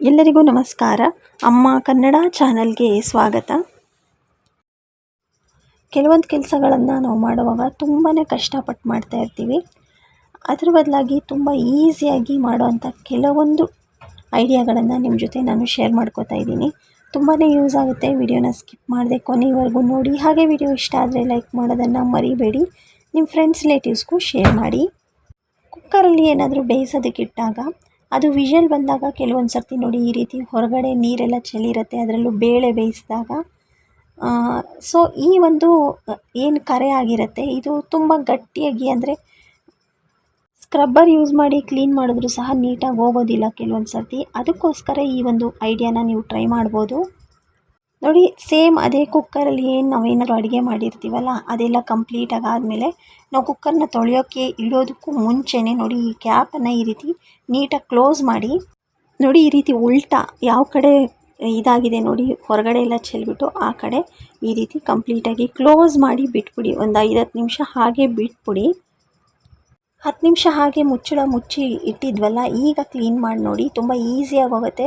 ಎಲ್ಲರಿಗೂ ನಮಸ್ಕಾರ. ಅಮ್ಮ ಕನ್ನಡ ಚಾನಲ್ಗೆ ಸ್ವಾಗತ. ಕೆಲವೊಂದು ಕೆಲಸಗಳನ್ನು ನಾವು ಮಾಡುವಾಗ ತುಂಬಾ ಕಷ್ಟಪಟ್ಟು ಮಾಡ್ತಾ ಇರ್ತೀವಿ. ಅದ್ರ ಬದಲಾಗಿ ತುಂಬ ಈಸಿಯಾಗಿ ಮಾಡುವಂಥ ಕೆಲವೊಂದು ಐಡಿಯಾಗಳನ್ನು ನಿಮ್ಮ ಜೊತೆ ನಾನು ಶೇರ್ ಮಾಡ್ಕೋತಾ ಇದ್ದೀನಿ. ತುಂಬಾ ಯೂಸ್ ಆಗುತ್ತೆ. ವಿಡಿಯೋನ ಸ್ಕಿಪ್ ಮಾಡದೆ ಕೊನೆವರೆಗೂ ನೋಡಿ. ಹಾಗೆ ವಿಡಿಯೋ ಇಷ್ಟ ಆದರೆ ಲೈಕ್ ಮಾಡೋದನ್ನು ಮರಿಬೇಡಿ. ನಿಮ್ಮ ಫ್ರೆಂಡ್ಸ್, ರಿಲೇಟಿವ್ಸ್ಗೂ ಶೇರ್ ಮಾಡಿ. ಕುಕ್ಕರಲ್ಲಿ ಏನಾದರೂ ಬೇಯಿಸೋದಕ್ಕಿಟ್ಟಾಗ ಅದು ವಿಷಲ್ ಬಂದಾಗ ಕೆಲವೊಂದು ಸರ್ತಿ ನೋಡಿ ಈ ರೀತಿ ಹೊರಗಡೆ ನೀರೆಲ್ಲ ಚೆಲ್ಲಿರುತ್ತೆ, ಅದರಲ್ಲೂ ಬೇಳೆ ಬೇಯಿಸಿದಾಗ. ಸೊ ಈ ಒಂದು ಏನು ಕರೆ ಆಗಿರುತ್ತೆ, ಇದು ತುಂಬ ಗಟ್ಟಿಯಾಗಿ ಅಂದರೆ ಸ್ಕ್ರಬ್ಬರ್ ಯೂಸ್ ಮಾಡಿ ಕ್ಲೀನ್ ಮಾಡಿದ್ರು ಸಹ ನೀಟಾಗಿ ಹೋಗೋದಿಲ್ಲ ಕೆಲವೊಂದು ಸರ್ತಿ. ಅದಕ್ಕೋಸ್ಕರ ಈ ಒಂದು ಐಡಿಯಾನ ನೀವು ಟ್ರೈ ಮಾಡ್ಬೋದು. ನೋಡಿ, ಸೇಮ್ ಅದೇ ಕುಕ್ಕರಲ್ಲಿ ಏನು ನಾವೇನಾದ್ರು ಅಡುಗೆ ಮಾಡಿರ್ತೀವಲ್ಲ, ಅದೆಲ್ಲ ಕಂಪ್ಲೀಟಾಗಿ ಆದಮೇಲೆ ನಾವು ಕುಕ್ಕರ್ನ ತೊಳೆಯೋಕ್ಕೆ ಇಡೋದಕ್ಕೂ ಮುಂಚೆನೇ ನೋಡಿ, ಈ ಕ್ಯಾಪನ್ನು ಈ ರೀತಿ ನೀಟಾಗಿ ಕ್ಲೋಸ್ ಮಾಡಿ, ನೋಡಿ ಈ ರೀತಿ ಉಲ್ಟಾ ಯಾವ ಕಡೆ ಇದಾಗಿದೆ ನೋಡಿ, ಹೊರಗಡೆ ಎಲ್ಲ ಚೆಲ್ಬಿಟ್ಟು ಆ ಕಡೆ ಈ ರೀತಿ ಕಂಪ್ಲೀಟಾಗಿ ಕ್ಲೋಸ್ ಮಾಡಿ ಬಿಟ್ಬಿಡಿ. ಒಂದು ಐದು ಹತ್ತು ನಿಮಿಷ ಹಾಗೆ ಬಿಟ್ಬಿಡಿ. ಹತ್ತು ನಿಮಿಷ ಹಾಗೆ ಮುಚ್ಚಳ ಮುಚ್ಚಿ ಇಟ್ಟಿದ್ವಲ್ಲ, ಈಗ ಕ್ಲೀನ್ ಮಾಡಿ ನೋಡಿ, ತುಂಬ ಈಸಿಯಾಗಿ ಹೋಗುತ್ತೆ.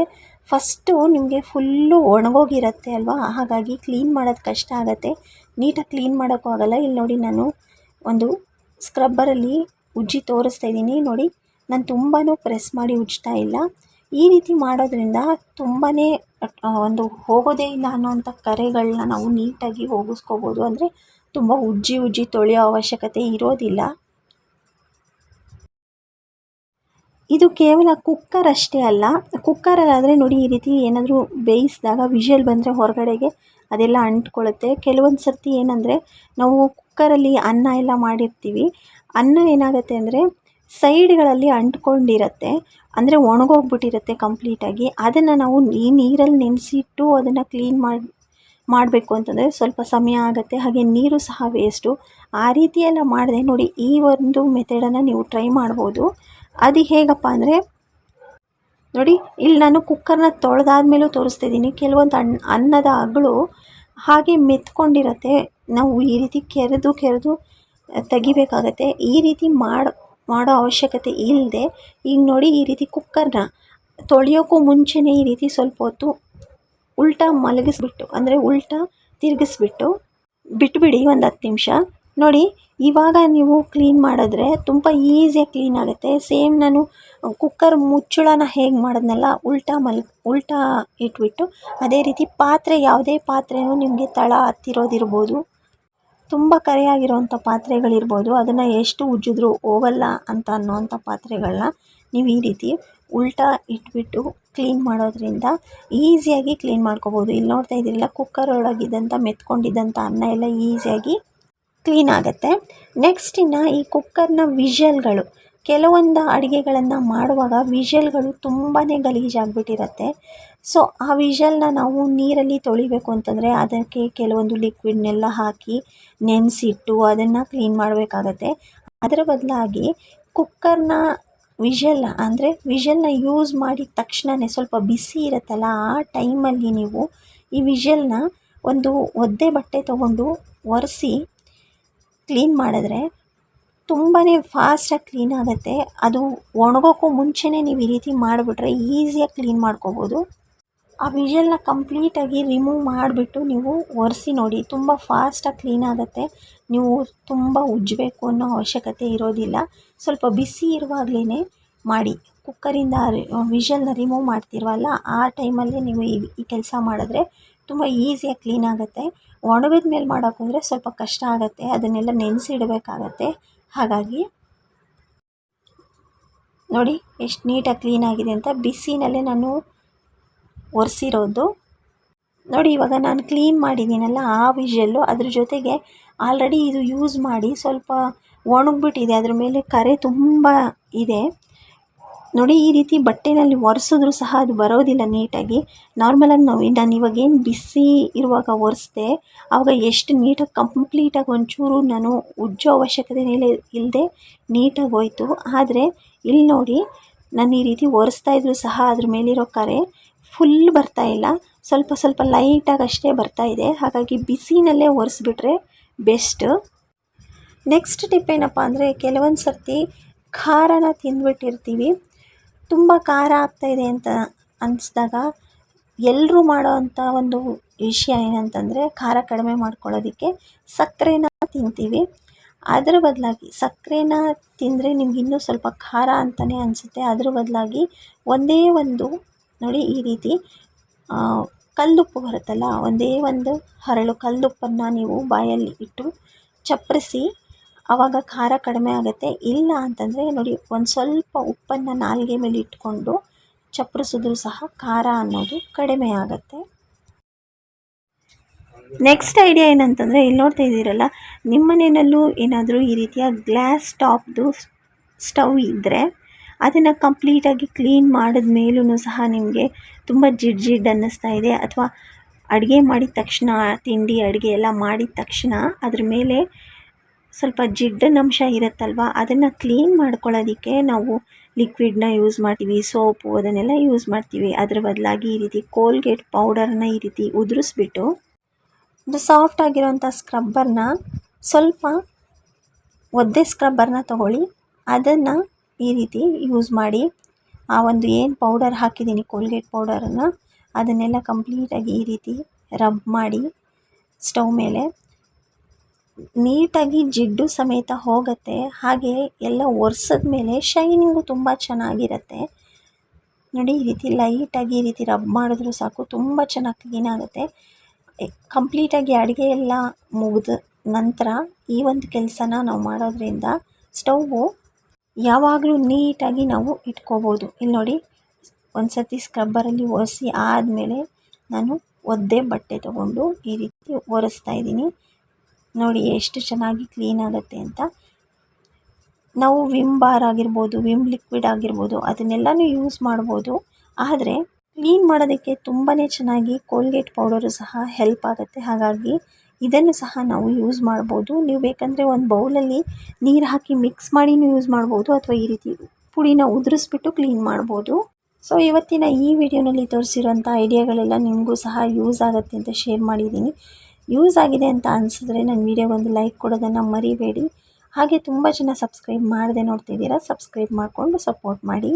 ಫಸ್ಟು ನಿಮಗೆ ಫುಲ್ಲು ಒಣಗೋಗಿರುತ್ತೆ ಅಲ್ವಾ? ಹಾಗಾಗಿ ಕ್ಲೀನ್ ಮಾಡೋದು ಕಷ್ಟ ಆಗುತ್ತೆ. ನೀಟಾಗಿ ಕ್ಲೀನ್ ಮಾಡೋಕ್ಕೂ ಆಗೋಲ್ಲ. ಇಲ್ಲಿ ನೋಡಿ ನಾನು ಒಂದು ಸ್ಕ್ರಬ್ಬರಲ್ಲಿ ಉಜ್ಜಿ ತೋರಿಸ್ತಾ ಇದ್ದೀನಿ. ನೋಡಿ, ನಾನು ತುಂಬಾ ಪ್ರೆಸ್ ಮಾಡಿ ಉಜ್ತಾ ಇಲ್ಲ. ಈ ರೀತಿ ಮಾಡೋದ್ರಿಂದ ತುಂಬಾ ಒಂದು ಹೋಗೋದೇ ಇಲ್ಲ ಅನ್ನೋವಂಥ ಕರೆಗಳನ್ನ ನಾವು ನೀಟಾಗಿ ಹೋಗಿಸ್ಕೋಬೋದು. ಅಂದರೆ ತುಂಬ ಉಜ್ಜಿ ಉಜ್ಜಿ ತೊಳೆಯೋ ಅವಶ್ಯಕತೆ ಇರೋದಿಲ್ಲ. ಇದು ಕೇವಲ ಕುಕ್ಕರ್ ಅಷ್ಟೇ ಅಲ್ಲ, ಕುಕ್ಕರಲ್ಲಾದರೆ ನೋಡಿ ಈ ರೀತಿ ಏನಾದರೂ ಬೇಯಿಸಿದಾಗ ವಿಷಲ್ ಬಂದರೆ ಹೊರಗಡೆಗೆ ಅದೆಲ್ಲ ಅಂಟ್ಕೊಳ್ಳುತ್ತೆ. ಕೆಲವೊಂದು ಸರ್ತಿ ಏನಂದರೆ ನಾವು ಕುಕ್ಕರಲ್ಲಿ ಅನ್ನ ಎಲ್ಲ ಮಾಡಿರ್ತೀವಿ, ಅನ್ನ ಏನಾಗುತ್ತೆ ಅಂದರೆ ಸೈಡ್ಗಳಲ್ಲಿ ಅಂಟ್ಕೊಂಡಿರುತ್ತೆ, ಅಂದರೆ ಒಣಗೋಗ್ಬಿಟ್ಟಿರುತ್ತೆ ಕಂಪ್ಲೀಟಾಗಿ ಅದನ್ನು ನಾವು ಈ ನೀರಲ್ಲಿ ನೆನೆಸಿಟ್ಟು ಅದನ್ನು ಕ್ಲೀನ್ ಮಾಡಿ, ಮಾಡಬೇಕು ಅಂತಂದರೆ ಸ್ವಲ್ಪ ಸಮಯ ಆಗುತ್ತೆ, ಹಾಗೆ ನೀರು ಸಹ ವೇಸ್ಟು ಆ ರೀತಿಯೆಲ್ಲ ಮಾಡಿದೆ ನೋಡಿ ಈ ಒಂದು ಮೆಥಡನ್ನು ನೀವು ಟ್ರೈ ಮಾಡ್ಬೋದು. ಅದು ಹೇಗಪ್ಪ ಅಂದರೆ, ನೋಡಿ, ಇಲ್ಲಿ ನಾನು ಕುಕ್ಕರ್ನ ತೊಳೆದಾದ್ಮೇಲೂ ತೋರಿಸ್ತಾ ಇದ್ದೀನಿ ಕೆಲವೊಂದು ಅಣ್ಣ ಅನ್ನದ ಅಗಳು ಹಾಗೆ ಮೆತ್ಕೊಂಡಿರತ್ತೆ. ನಾವು ಈ ರೀತಿ ಕೆರೆದು ಕೆರೆದು ತೆಗಿಬೇಕಾಗತ್ತೆ. ಈ ರೀತಿ ಮಾಡಿ, ಮಾಡೋ ಅವಶ್ಯಕತೆ ಇಲ್ಲದೆ ಈಗ ನೋಡಿ ಈ ರೀತಿ ಕುಕ್ಕರ್ನ ತೊಳೆಯೋಕ್ಕೂ ಮುಂಚೆನೇ ಈ ರೀತಿ ಸ್ವಲ್ಪ ಹೊತ್ತು ಉಲ್ಟಾ ಮಲಗಿಸ್ಬಿಟ್ಟು, ಅಂದರೆ ಉಲ್ಟಾ ತಿರುಗಿಸ್ಬಿಟ್ಟು ಬಿಟ್ಬಿಡಿ ಒಂದು ಹತ್ತು ನಿಮಿಷ. ನೋಡಿ, ಇವಾಗ ನೀವು ಕ್ಲೀನ್ ಮಾಡಿದ್ರೆ ತುಂಬ ಈಸಿಯಾಗಿ ಕ್ಲೀನ್ ಆಗುತ್ತೆ. ಸೇಮ್ ನಾನು ಕುಕ್ಕರ್ ಮುಚ್ಚಳನ ಹೇಗೆ ಮಾಡಿದ್ನಲ್ಲ ಉಲ್ಟಾ ಮಲ್, ಉಲ್ಟಾ ಇಟ್ಬಿಟ್ಟು ಅದೇ ರೀತಿ ಪಾತ್ರೆ, ಯಾವುದೇ ಪಾತ್ರೆನೂ ನಿಮಗೆ ತಳ ಹತ್ತಿರೋದಿರ್ಬೋದು. ತುಂಬ ಕರೆಯಾಗಿರೋವಂಥ ಪಾತ್ರೆಗಳಿರ್ಬೋದು. ಅದನ್ನು ಎಷ್ಟು ಉಜ್ಜಿದ್ರೂ ಹೋಗಲ್ಲ ಅಂತ ಅನ್ನೋವಂಥ ಪಾತ್ರೆಗಳನ್ನ ನೀವು ಈ ರೀತಿ ಉಲ್ಟಾ ಇಟ್ಬಿಟ್ಟು ಕ್ಲೀನ್ ಮಾಡೋದ್ರಿಂದ ಈಸಿಯಾಗಿ ಕ್ಲೀನ್ ಮಾಡ್ಕೋಬೋದು. ಇಲ್ಲಿ ನೋಡ್ತಾ ಇದ್ದೀರಲ್ಲ ಕುಕ್ಕರ್ ಒಳಗಿದ್ದಂಥ, ಮೆತ್ಕೊಂಡಿದ್ದಂಥ ಅನ್ನ ಎಲ್ಲ ಈಸಿಯಾಗಿ ಕ್ಲೀನ್ ಆಗುತ್ತೆ. ನೆಕ್ಸ್ಟ್ ಇನ್ನು ಈ ಕುಕ್ಕರ್ನ ವಿಷಲ್ಗಳು ಕೆಲವೊಂದು ಅಡುಗೆಗಳನ್ನು ಮಾಡುವಾಗ ವಿಷಲ್ಗಳು ತುಂಬಾ ಗಲೀಜಾಗಿಬಿಟ್ಟಿರತ್ತೆ. ಸೊ ಆ ವಿಷಲ್ನ ನಾವು ನೀರಲ್ಲಿ ತೊಳಿಬೇಕು ಅಂತಂದರೆ ಅದಕ್ಕೆ ಕೆಲವೊಂದು ಲಿಕ್ವಿಡ್ನೆಲ್ಲ ಹಾಕಿ ನೆನೆಸಿಟ್ಟು ಅದನ್ನು ಕ್ಲೀನ್ ಮಾಡಬೇಕಾಗತ್ತೆ. ಅದರ ಬದಲಾಗಿ ಕುಕ್ಕರ್ನ ವಿಷಲ್ ಅಂದರೆ ವಿಷಲ್ನ ಯೂಸ್ ಮಾಡಿದ ತಕ್ಷಣವೇ ಸ್ವಲ್ಪ ಬಿಸಿ ಇರುತ್ತಲ್ಲ, ಆ ಟೈಮಲ್ಲಿ ನೀವು ಈ ವಿಷಲ್ನ ಒಂದು ಒದ್ದೆ ಬಟ್ಟೆ ತೊಗೊಂಡು ಒರೆಸಿ ಕ್ಲೀನ್ ಮಾಡಿದ್ರೆ ತುಂಬಾ ಫಾಸ್ಟಾಗಿ ಕ್ಲೀನ್ ಆಗುತ್ತೆ. ಅದು ಒಣಗೋಕ್ಕೂ ಮುಂಚೆನೇ ನೀವು ಈ ರೀತಿ ಮಾಡಿಬಿಟ್ರೆ ಈಸಿಯಾಗಿ ಕ್ಲೀನ್ ಮಾಡ್ಕೋಬೋದು. ಆ ವಿಷಲ್ನ ಕಂಪ್ಲೀಟಾಗಿ ರಿಮೂವ್ ಮಾಡಿಬಿಟ್ಟು ನೀವು ಒರೆಸಿ ನೋಡಿ, ತುಂಬ ಫಾಸ್ಟಾಗಿ ಕ್ಲೀನ್ ಆಗುತ್ತೆ. ನೀವು ತುಂಬ ಉಜ್ಜಬೇಕು ಅನ್ನೋ ಅವಶ್ಯಕತೆ ಇರೋದಿಲ್ಲ. ಸ್ವಲ್ಪ ಬಿಸಿ ಇರುವಾಗಲೇ ಮಾಡಿ. ಕುಕ್ಕರಿಂದ ವಿಷಲ್ನ ರಿಮೂವ್ ಮಾಡ್ತಿರುವಲ್ಲ, ಆ ಟೈಮಲ್ಲಿ ನೀವು ಈ ಕೆಲಸ ಮಾಡಿದ್ರೆ ತುಂಬ ಈಸಿಯಾಗಿ ಕ್ಲೀನ್ ಆಗುತ್ತೆ. ಒಣಗಿದ ಮೇಲೆ ಮಾಡೋಕ್ಕೋದ್ರೆ ಸ್ವಲ್ಪ ಕಷ್ಟ ಆಗುತ್ತೆ. ಅದನ್ನೆಲ್ಲ ನೆನೆಸಿಡಬೇಕಾಗತ್ತೆ ಹಾಗಾಗಿ ನೋಡಿ ಎಷ್ಟು ನೀಟಾಗಿ ಕ್ಲೀನ್ ಆಗಿದೆ ಅಂತ ಬಿಸಿನಲ್ಲೇ ನಾನು ಒರೆಸಿರೋದು. ನೋಡಿ ಇವಾಗ ನಾನು ಕ್ಲೀನ್ ಮಾಡಿದ್ದೀನಲ್ಲ, ಆ ವಿಷಲ್ಲು ಅದ್ರ ಜೊತೆಗೆ ಆಲ್ರೆಡಿ ಇದು ಯೂಸ್ ಮಾಡಿ ಸ್ವಲ್ಪ ಒಣಗಿಬಿಟ್ಟಿದೆ. ಅದ್ರ ಮೇಲೆ ಕರೆ ತುಂಬ ಇದೆ. ನೋಡಿ, ಈ ರೀತಿ ಬಟ್ಟೆನಲ್ಲಿ ಒರೆಸಿದ್ರು ಸಹ ಅದು ಬರೋದಿಲ್ಲ ನೀಟಾಗಿ. ನಾರ್ಮಲಾಗಿ ನಾವು ನಾನು ಇವಾಗೇನು ಬಿಸಿ ಇರುವಾಗ ಒರೆಸ್ದೆ ಆವಾಗ ಎಷ್ಟು ನೀಟಾಗಿ ಕಂಪ್ಲೀಟಾಗಿ ಒಂಚೂರು ನಾನು ಉಜ್ಜೋ ಅವಶ್ಯಕತೆ ಇಲ್ಲದೆ ನೀಟಾಗಿ ಹೋಯಿತು. ಆದರೆ ಇಲ್ಲಿ ನೋಡಿ, ನಾನು ಈ ರೀತಿ ಒರೆಸ್ತಾ ಇದ್ರು ಸಹ ಅದ್ರ ಮೇಲಿರೋ ಕರೆ ಫುಲ್ ಬರ್ತಾ ಇಲ್ಲ. ಸ್ವಲ್ಪ ಸ್ವಲ್ಪ ಲೈಟಾಗಿ ಅಷ್ಟೇ ಬರ್ತಾ ಇದೆ. ಹಾಗಾಗಿ ಬಿಸಿನಲ್ಲೇ ಒರೆಸ್ಬಿಟ್ರೆ ಬೆಸ್ಟ್ ನೆಕ್ಸ್ಟ್ ಟಿಪ್ ಏನಪ್ಪ ಅಂದರೆ ಕೆಲವೊಂದು ಸರ್ತಿ ಖಾರನ ತಿಂದ್ಬಿಟ್ಟಿರ್ತೀವಿ. ತುಂಬ ಖಾರ ಆಗ್ತಾಯಿದೆ ಅಂತ ಅನ್ನಿಸ್ದಾಗ ಎಲ್ಲರೂ ಮಾಡೋ ಅಂಥ ಒಂದು ವಿಷಯ ಏನಂತಂದರೆ ಖಾರ ಕಡಿಮೆ ಮಾಡ್ಕೊಳ್ಳೋದಕ್ಕೆ ಸಕ್ಕರೆನ ತಿಂತೀವಿ. ಅದರ ಬದಲಾಗಿ ಸಕ್ಕರೆನ ತಿಂದರೆ ನಿಮ್ಗೆ ಇನ್ನೂ ಸ್ವಲ್ಪ ಖಾರ ಅಂತಲೇ ಅನಿಸುತ್ತೆ. ಅದ್ರ ಬದಲಾಗಿ ಒಂದೇ ಒಂದು, ನೋಡಿ ಈ ರೀತಿ ಕಲ್ಲುಪ್ಪು ಬರುತ್ತಲ್ಲ, ಒಂದೇ ಒಂದು ಹರಳು ಕಲ್ಲುಪ್ಪನ್ನು ನೀವು ಬಾಯಲ್ಲಿ ಇಟ್ಟು ಚಪ್ಪರಿಸಿ ಆವಾಗ ಖಾರ ಕಡಿಮೆ ಆಗುತ್ತೆ. ಇಲ್ಲ ಅಂತಂದರೆ ನೋಡಿ ಒಂದು ಸ್ವಲ್ಪ ಉಪ್ಪನ್ನು ನಾಲ್ಗೆ ಮೇಲೆ ಇಟ್ಕೊಂಡು ಚಪ್ಪರಿಸಿದ್ರೂ ಸಹ ಖಾರ ಅನ್ನೋದು ಕಡಿಮೆ ಆಗುತ್ತೆ. ನೆಕ್ಸ್ಟ್ ಐಡಿಯಾ ಏನಂತಂದರೆ ಇಲ್ಲಿ ನೋಡ್ತಾ ಇದ್ದೀರಲ್ಲ, ನಿಮ್ಮ ಮನೆಯಲ್ಲೂ ಏನಾದರೂ ಈ ರೀತಿಯ ಗ್ಲಾಸ್ ಟಾಪ್ದು ಸ್ಟವ್ ಇದ್ದರೆ ಅದನ್ನು ಕಂಪ್ಲೀಟಾಗಿ ಕ್ಲೀನ್ ಮಾಡಿದ ಮೇಲೂ ಸಹ ನಿಮಗೆ ತುಂಬ ಜಿಡ್ ಜಿಡ್ ಅನ್ನಿಸ್ತಾ ಇದೆ. ಅಥವಾ ಅಡುಗೆ ಮಾಡಿದ ತಕ್ಷಣ, ತಿಂಡಿ, ಅಡುಗೆ ಎಲ್ಲ ಮಾಡಿದ ತಕ್ಷಣ ಅದ್ರ ಮೇಲೆ ಸ್ವಲ್ಪ ಜಿಡ್ಡಿನ ಅಂಶ ಇರುತ್ತಲ್ವ? ಅದನ್ನು ಕ್ಲೀನ್ ಮಾಡ್ಕೊಳ್ಳೋದಕ್ಕೆ ನಾವು ಲಿಕ್ವಿಡ್ನ ಯೂಸ್ ಮಾಡ್ತೀವಿ ಸೋಪು ಅದನ್ನೆಲ್ಲ ಯೂಸ್ ಮಾಡ್ತೀವಿ. ಅದರ ಬದಲಾಗಿ ಈ ರೀತಿ ಕೋಲ್ಗೇಟ್ ಪೌಡರ್ನ ಈ ರೀತಿ ಉದುರಿಸ್ಬಿಟ್ಟು ಸಾಫ್ಟ್ ಆಗಿರೋಂಥ ಸ್ಕ್ರಬ್ಬರ್ನ ಸ್ವಲ್ಪ ಒದ್ದೆ ಸ್ಕ್ರಬ್ಬರ್ನ ತಗೊಳ್ಳಿ. ಅದನ್ನು ಈ ರೀತಿ ಯೂಸ್ ಮಾಡಿ ಆ ಒಂದು ಏನು ಪೌಡರ್ ಹಾಕಿದ್ದೀನಿ ಕೋಲ್ಗೇಟ್ ಪೌಡರನ್ನು ಅದನ್ನೆಲ್ಲ ಕಂಪ್ಲೀಟಾಗಿ ಈ ರೀತಿ ರಬ್ ಮಾಡಿ ಸ್ಟವ್ ಮೇಲೆ ನೀಟಾಗಿ ಜಿಡ್ಡು ಸಮೇತ ಹೋಗುತ್ತೆ. ಹಾಗೆ ಎಲ್ಲ ಒರೆಸಿದ ಮೇಲೆ ಶೈನಿಂಗು ತುಂಬ ಚೆನ್ನಾಗಿರುತ್ತೆ. ನೋಡಿ, ಈ ರೀತಿ ಲೈಟಾಗಿ ಈ ರೀತಿ ರಬ್ ಮಾಡಿದ್ರು ಸಾಕು. ತುಂಬ ಚೆನ್ನಾಗಿ ಕ್ಲೀನ್ ಆಗುತ್ತೆ. ಕಂಪ್ಲೀಟಾಗಿ ಅಡುಗೆ ಎಲ್ಲ ಮುಗಿದ ನಂತರ ಈ ಒಂದು ಕೆಲಸನ ನಾವು ಮಾಡೋದ್ರಿಂದ ಸ್ಟೌವು ಯಾವಾಗಲೂ ನೀಟಾಗಿ ನಾವು ಇಟ್ಕೋಬೋದು. ಇಲ್ಲಿ ನೋಡಿ ಒಂದು ಸರ್ತಿ ಸ್ಕ್ರಬ್ಬರಲ್ಲಿ ಒರೆಸಿ ಆದಮೇಲೆ ನಾನು ಒದ್ದೆ ಬಟ್ಟೆ ತೊಗೊಂಡು ಈ ರೀತಿ ಒರೆಸ್ತಾ ಇದ್ದೀನಿ. ನೋಡಿ ಎಷ್ಟು ಚೆನ್ನಾಗಿ ಕ್ಲೀನ್ ಆಗುತ್ತೆ ಅಂತ. ನಾವು ವಿಮ್ ಬಾರ್ ಆಗಿರ್ಬೋದು, ವಿಮ್ ಲಿಕ್ವಿಡ್ ಆಗಿರ್ಬೋದು, ಅದನ್ನೆಲ್ಲನೂ ಯೂಸ್ ಮಾಡ್ಬೋದು. ಆದರೆ ಕ್ಲೀನ್ ಮಾಡೋದಕ್ಕೆ ತುಂಬಾ ಚೆನ್ನಾಗಿ ಕೋಲ್ಗೇಟ್ ಪೌಡರು ಸಹ ಹೆಲ್ಪ್ ಆಗುತ್ತೆ. ಹಾಗಾಗಿ ಇದನ್ನು ಸಹ ನಾವು ಯೂಸ್ ಮಾಡ್ಬೋದು. ನೀವು ಬೇಕಂದರೆ ಒಂದು ಬೌಲಲ್ಲಿ ನೀರು ಹಾಕಿ ಮಿಕ್ಸ್ ಮಾಡಿನೂ ಯೂಸ್ ಮಾಡ್ಬೋದು, ಅಥವಾ ಈ ರೀತಿ ಪುಡಿನ ಉದುರಿಸ್ಬಿಟ್ಟು ಕ್ಲೀನ್ ಮಾಡ್ಬೋದು. ಸೊ ಇವತ್ತಿನ ಈ ವಿಡಿಯೋನಲ್ಲಿ ತೋರಿಸಿರೋಂಥ ಐಡಿಯಾಗಳೆಲ್ಲ ನಿಮಗೂ ಸಹ ಯೂಸ್ ಆಗುತ್ತೆ ಅಂತ ಶೇರ್ ಮಾಡಿದ್ದೀನಿ. ಯೂಸ್ ಆಗಿದೆ ಅಂತ ಅನಿಸಿದ್ರೆ ನನ್ನ ವೀಡಿಯೋಗೊಂದು ಲೈಕ್ ಕೊಡೋದನ್ನು ಮರಿಬೇಡಿ. ಹಾಗೆ ತುಂಬ ಜನ ಸಬ್ಸ್ಕ್ರೈಬ್ ಮಾಡದೆ ನೋಡ್ತಿದ್ದೀರಾ, ಸಬ್ಸ್ಕ್ರೈಬ್ ಮಾಡಿಕೊಂಡು ಸಪೋರ್ಟ್ ಮಾಡಿ.